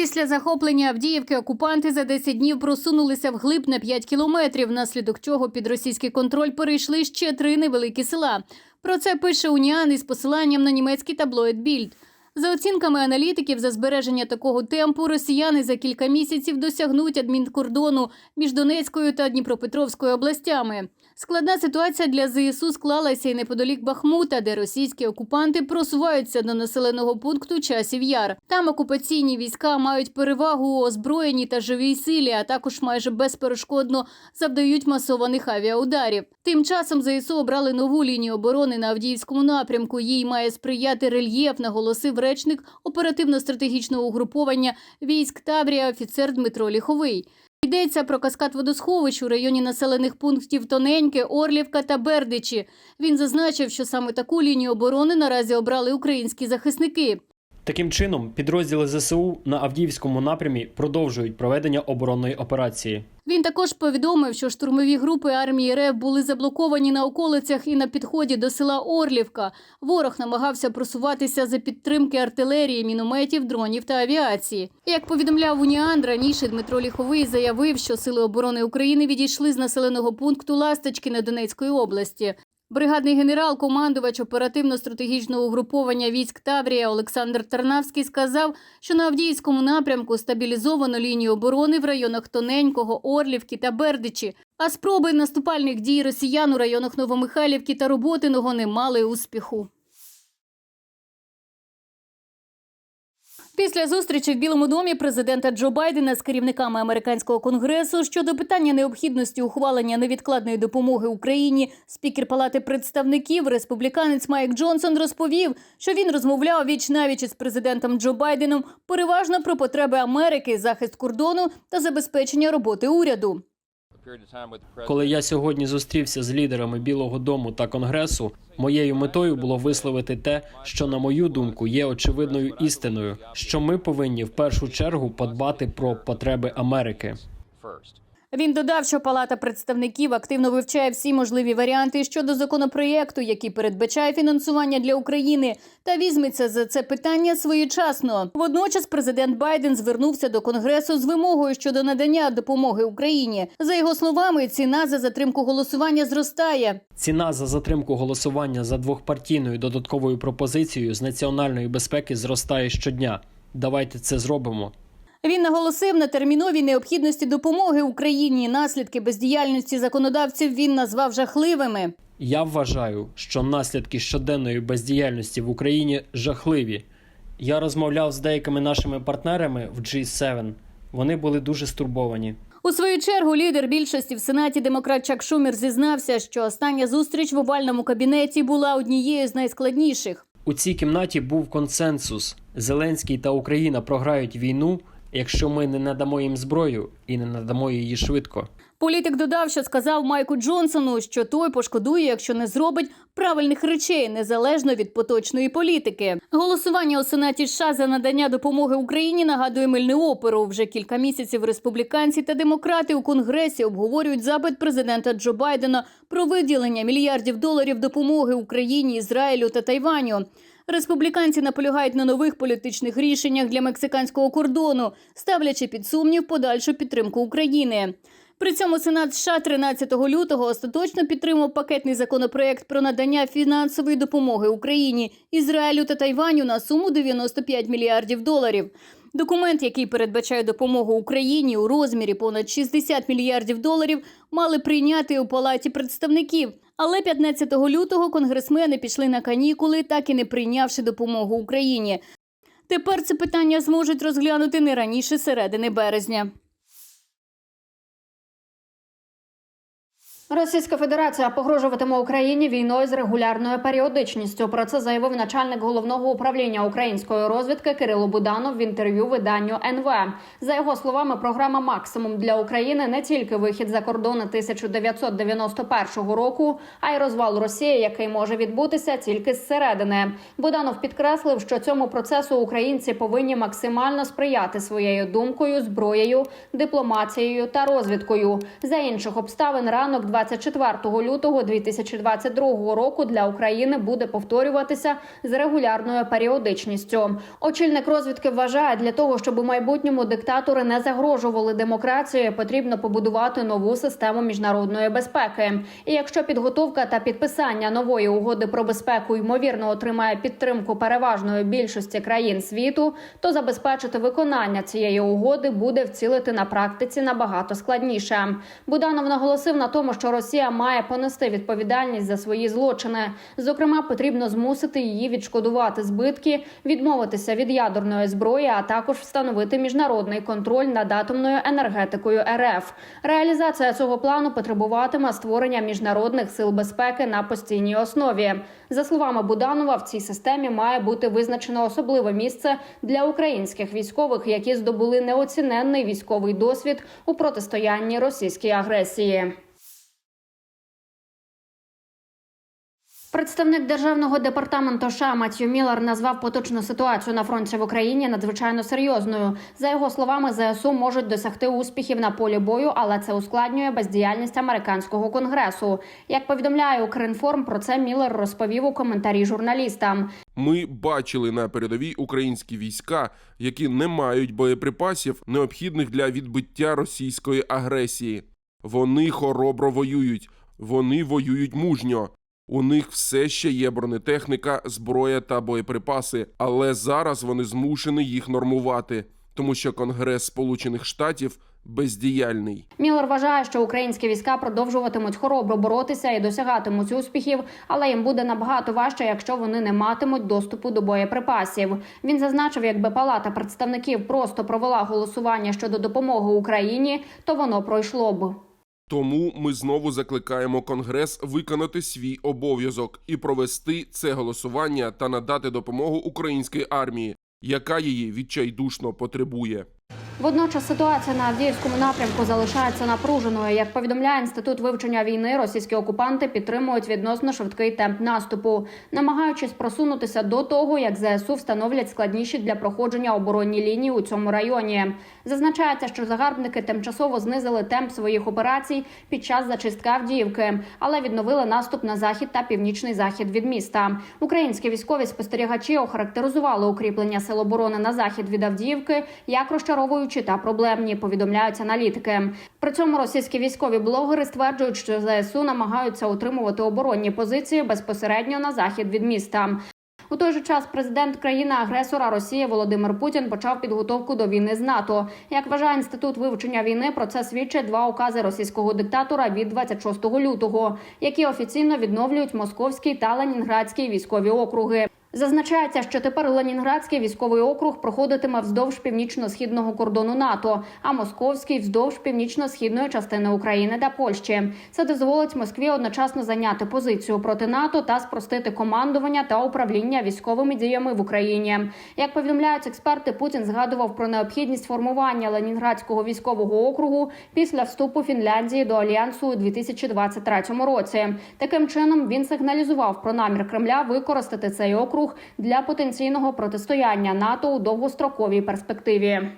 Після захоплення Авдіївки окупанти за 10 днів просунулися вглиб на 5 кілометрів, внаслідок чого під російський контроль перейшли ще три невеликі села. Про це пише Уніан із посиланням на німецький таблоїд Більд. За оцінками аналітиків, за збереження такого темпу росіяни за кілька місяців досягнуть адмінкордону між Донецькою та Дніпропетровською областями. Складна ситуація для ЗСУ склалася і неподалік Бахмута, де російські окупанти просуваються до населеного пункту Часів Яр. Там окупаційні війська мають перевагу у озброєнні та живій силі, а також майже безперешкодно завдають масованих авіаударів. Тим часом ЗСУ обрали нову лінію оборони на Авдіївському напрямку. Їй має сприяти рельєф, наголосив речник оперативно-стратегічного угруповання військ Таврія офіцер Дмитро Ліховий. Йдеться про каскад водосховищ у районі населених пунктів Тоненьке, Орлівка та Бердичі. Він зазначив, що саме таку лінію оборони наразі обрали українські захисники. Таким чином, підрозділи ЗСУ на Авдіївському напрямі продовжують проведення оборонної операції. Він також повідомив, що штурмові групи армії РФ були заблоковані на околицях і на підході до села Орлівка. Ворог намагався просуватися за підтримки артилерії, мінометів, дронів та авіації. Як повідомляв Уніан, раніше Дмитро Ліховий заявив, що сили оборони України відійшли з населеного пункту Ласточки на Донецької області. Бригадний генерал, командувач оперативно-стратегічного угруповання військ Таврія Олександр Тарнавський сказав, що на Авдіївському напрямку стабілізовано лінію оборони в районах Тоненького, Орлівки та Бердичі. А спроби наступальних дій росіян у районах Новомихайлівки та Роботиного не мали успіху. Після зустрічі в Білому домі президента Джо Байдена з керівниками американського конгресу щодо питання необхідності ухвалення невідкладної допомоги Україні, спікер Палати представників, республіканець Майк Джонсон розповів, що він розмовляв віч навіч із президентом Джо Байденом переважно про потреби Америки, захист кордону та забезпечення роботи уряду. Коли я сьогодні зустрівся з лідерами Білого Дому та Конгресу, моєю метою було висловити те, що на мою думку є очевидною істиною, що ми повинні в першу чергу подбати про потреби Америки. Він додав, що Палата представників активно вивчає всі можливі варіанти щодо законопроєкту, який передбачає фінансування для України, та візьметься за це питання своєчасно. Водночас президент Байден звернувся до конгресу з вимогою щодо надання допомоги Україні. За його словами, ціна за затримку голосування зростає. Ціна за затримку голосування за двохпартійною додатковою пропозицією з національної безпеки зростає щодня. Давайте це зробимо. Він наголосив на терміновій необхідності допомоги Україні. Наслідки бездіяльності законодавців він назвав жахливими. Я вважаю, що наслідки щоденної бездіяльності в Україні жахливі. Я розмовляв з деякими нашими партнерами в G7. Вони були дуже стурбовані. У свою чергу лідер більшості в сенаті демократ Чак Шумер зізнався, що остання зустріч в овальному кабінеті була однією з найскладніших. У цій кімнаті був консенсус: Зеленський та Україна програють війну, якщо ми не надамо їм зброю і не надамо її швидко. Політик додав, що сказав Майку Джонсону, що той пошкодує, якщо не зробить правильних речей незалежно від поточної політики. Голосування у сенаті США за надання допомоги Україні нагадує мильну оперу. Вже кілька місяців республіканці та демократи у конгресі обговорюють запит президента Джо Байдена про виділення мільярдів доларів допомоги Україні, Ізраїлю та Тайваню. Республіканці наполягають на нових політичних рішеннях для мексиканського кордону, ставлячи під сумнів подальшу підтримку України. При цьому Сенат США 13 лютого остаточно підтримав пакетний законопроект про надання фінансової допомоги Україні, Ізраїлю та Тайваню на суму 95 мільярдів доларів. Документ, який передбачає допомогу Україні у розмірі понад 60 мільярдів доларів, мали прийняти у палаті представників. Але 15 лютого конгресмени пішли на канікули, так і не прийнявши допомогу Україні. Тепер це питання зможуть розглянути не раніше середини березня. Російська Федерація погрожуватиме Україні війною з регулярною періодичністю. Про це заявив начальник головного управління української розвідки Кирило Буданов в інтерв'ю виданню НВ. За його словами, програма Максимум для України не тільки вихід за кордони 1991 року, а й розвал Росії, який може відбутися тільки зсередини. Буданов підкреслив, що цьому процесу українці повинні максимально сприяти своєю думкою, зброєю, дипломатією та розвідкою. За інших обставин ранок 24 лютого 2022 року для України буде повторюватися з регулярною періодичністю. Очільник розвідки вважає, для того, щоб у майбутньому диктатори не загрожували демократії, потрібно побудувати нову систему міжнародної безпеки. І якщо підготовка та підписання нової угоди про безпеку ймовірно отримає підтримку переважної більшості країн світу, то забезпечити виконання цієї угоди буде вцілити на практиці набагато складніше. Буданов наголосив на тому, що Росія має понести відповідальність за свої злочини. Зокрема, потрібно змусити її відшкодувати збитки, відмовитися від ядерної зброї, а також встановити міжнародний контроль над атомною енергетикою РФ. Реалізація цього плану потребуватиме створення міжнародних сил безпеки на постійній основі. За словами Буданова, в цій системі має бути визначено особливе місце для українських військових, які здобули неоціненний військовий досвід у протистоянні російській агресії. Представник державного департаменту США Матью Міллер назвав поточну ситуацію на фронті в Україні надзвичайно серйозною. За його словами, ЗСУ можуть досягти успіхів на полі бою, але це ускладнює бездіяльність американського конгресу. Як повідомляє Укрінформ, про це Міллер розповів у коментарі журналістам. Ми бачили на передовій українські війська, які не мають боєприпасів, необхідних для відбиття російської агресії. Вони хоробро воюють, вони воюють мужньо. У них все ще є бронетехніка, зброя та боєприпаси, але зараз вони змушені їх нормувати, тому що Конгрес Сполучених Штатів бездіяльний. Міллер вважає, що українські війська продовжуватимуть хоробро боротися і досягатимуть успіхів, але їм буде набагато важче, якщо вони не матимуть доступу до боєприпасів. Він зазначив, якби Палата представників просто провела голосування щодо допомоги Україні, то воно пройшло б. Тому ми знову закликаємо Конгрес виконати свій обов'язок і провести це голосування та надати допомогу українській армії, яка її відчайдушно потребує. Водночас ситуація на Авдіївському напрямку залишається напруженою. Як повідомляє інститут вивчення війни, російські окупанти підтримують відносно швидкий темп наступу, намагаючись просунутися до того, як ЗСУ встановлять складніші для проходження оборонні лінії у цьому районі. Зазначається, що загарбники тимчасово знизили темп своїх операцій під час зачистки Авдіївки, але відновили наступ на захід та північний захід від міста. Українські військові спостерігачі охарактеризували укріплення сил оборони на захід від Авдіївки як розчаровуючі та проблемні. Повідомляють аналітики. При цьому російські військові блогери стверджують, що ЗСУ намагаються утримувати оборонні позиції безпосередньо на захід від міста. У той же час президент країни-агресора Росії Володимир Путін почав підготовку до війни з НАТО. Як вважає інститут вивчення війни, про це свідчать два укази російського диктатора від 26 лютого, які офіційно відновлюють московський та ленінградський військові округи. Зазначається, що тепер Ленінградський військовий округ проходитиме вздовж північно-східного кордону НАТО, а московський вздовж північно-східної частини України та Польщі. Це дозволить Москві одночасно зайняти позицію проти НАТО та спростити командування та управління військовими діями в Україні. Як повідомляють експерти, Путін згадував про необхідність формування Ленінградського військового округу після вступу Фінляндії до альянсу у 2023 році. Таким чином він сигналізував про намір Кремля використати цей округ для потенційного протистояння НАТО у довгостроковій перспективі.